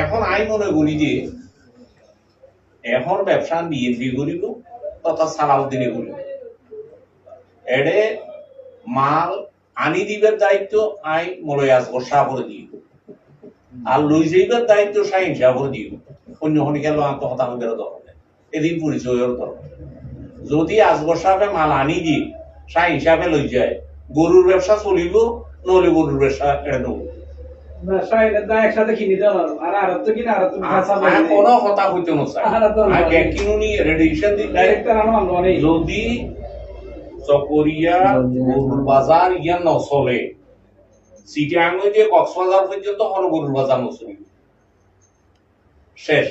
এখন আই মনে করি যে, এখন ব্যবসা বিএনপি করিব তথা সালাউদ্দিনে করিব। এডে মাল আনি দিবের দায়িত্ব আই মলয় আসব সাগরে দিব আর লই যাইবার দায়িত্ব সাইন সাগরে দিব অন্য হনি গেল আত্মহত্যা আমাদের দরকার এদিন পরিচয়ের দরকার। যদি আসবর সাহেবে মাল আনি দি সাই হিসাবে লই যায়, গরুর ব্যবসা চলিব নহলে গরুর ব্যবসা এটা নেব একসাথে কিনে দেওয়া আর আর কিনা আর তুমি খাসা আমি কোনো কথা হইতে না চাই আরে তো আমি ব্যাকিং নি রেডিয়েশন দি ডাইরেক্ট আর আমার নয় যদি চকরিয়া বাজার ইয়া নচলে সিটিয়াং যে কক্সবাজার পর্যন্ত কোনো গরুর বাজার নচলিব শেষ।